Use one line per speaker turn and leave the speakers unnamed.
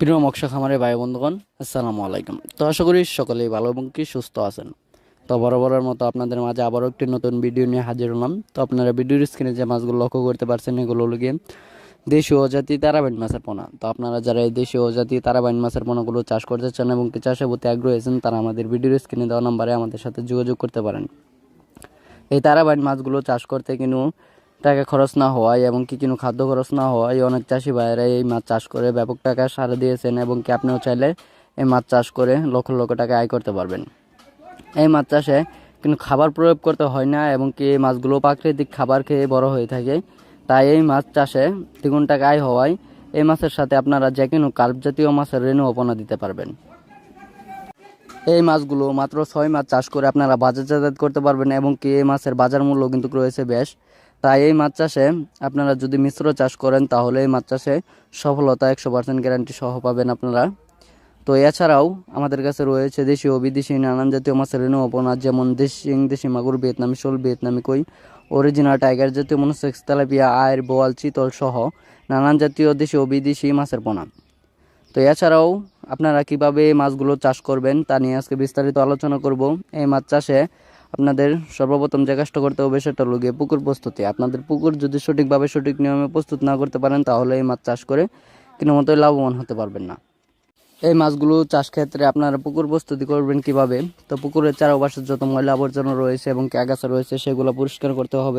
প্রিয় মৎস্য খামারে ভাই বন্ধুগণ, আসসালামু আলাইকুম। তো আশা করি সকলেই ভালো এবং কি সুস্থ আছেন। তো বরাবরের মতো আপনাদের মাঝে আবারও একটি নতুন ভিডিও নিয়ে হাজির হলাম। তো আপনারা ভিডিওর স্ক্রিনে যে মাছগুলো লক্ষ্য করতে পারছেন, এগুলো গিয়ে দেশীয় জাতি তারাবাইন মাছের পোনা। তো আপনারা যারা এই দেশীয় জাতি তারাবাইন মাছের পোনাগুলো চাষ করতে চান এবং চাষের প্রতি আগ্রহী আছেন, তারা আমাদের ভিডিওর স্ক্রিনে দেওয়া নাম্বারে আমাদের সাথে যোগাযোগ করতে পারেন। এই তারাবাইন মাছগুলো চাষ করতে কিন্তু টাকা খরচ না হওয়ায় এবং কি কোনো খাদ্য খরচ না হওয়ায় অনেক চাষি ভাইয়েরা এই মাছ চাষ করে ব্যাপক টাকা সার দিয়েছেন এবং কি আপনিও চাইলে এই মাছ চাষ করে লক্ষ লক্ষ টাকা আয় করতে পারবেন। এই মাছ চাষে কিন্তু খাবার প্রয়োগ করতে হয় না এবং কি এই মাছগুলো প্রাকৃতিক খাবার খেয়ে বড় হয়ে থাকে। তাই এই মাছ চাষে দ্বিগুণ টাকা আয় হওয়ায় এই মাছের সাথে আপনারা যে কোনো কার্প জাতীয় মাছের রেণু অপনা দিতে পারবেন। এই মাছগুলো মাত্র ছয় মাছ চাষ করে আপনারা বাজারজাত করতে পারবেন এবং কি এই মাছের বাজার মূল্য কিন্তু রয়েছে বেশ। তাই এই মাছ চাষে আপনারা যদি মিশ্র চাষ করেন, তাহলে এই মাছ চাষে সফলতা একশো পার্সেন্ট গ্যারান্টি সহ পাবেন আপনারা। তো এছাড়াও আমাদের কাছে রয়েছে দেশি ও বিদেশি নানান জাতীয় মাছের রেণু অপনাথ যেমন দেশি দেশি মাগুর, ভিয়েতনামি, শোল, ভিয়েতনামি, কই অরিজিনাল টাইগার জাতীয় মনোসেক্স তেলাপিয়া আয়ের বোয়াল, চিতল সহ নানান জাতীয় দেশি ও বিদেশি মাছের পোনা। তো এছাড়াও আপনারা কীভাবে মাছগুলো চাষ করবেন, তা নিয়ে আজকে বিস্তারিত আলোচনা করব। এই মাছ চাষে আপনাদের সর্বপ্রথম যে কাজটা করতে হবে সেটা হলো গিয়ে পুকুর প্রস্তুতি। আপনাদের পুকুর যদি সঠিকভাবে সঠিক নিয়মে প্রস্তুত না করতে পারেন, তাহলে এই মাছ চাষ করে কোনো মতোই লাভবান হতে পারবেন না। এই মাছগুলো চাষ ক্ষেত্রে আপনারা পুকুর প্রস্তুতি করবেন কীভাবে? তো পুকুরের চারপাশে যত ময়লা আবর্জনা রয়েছে এবং আগাছা রয়েছে, সেগুলো পরিষ্কার করতে হবে।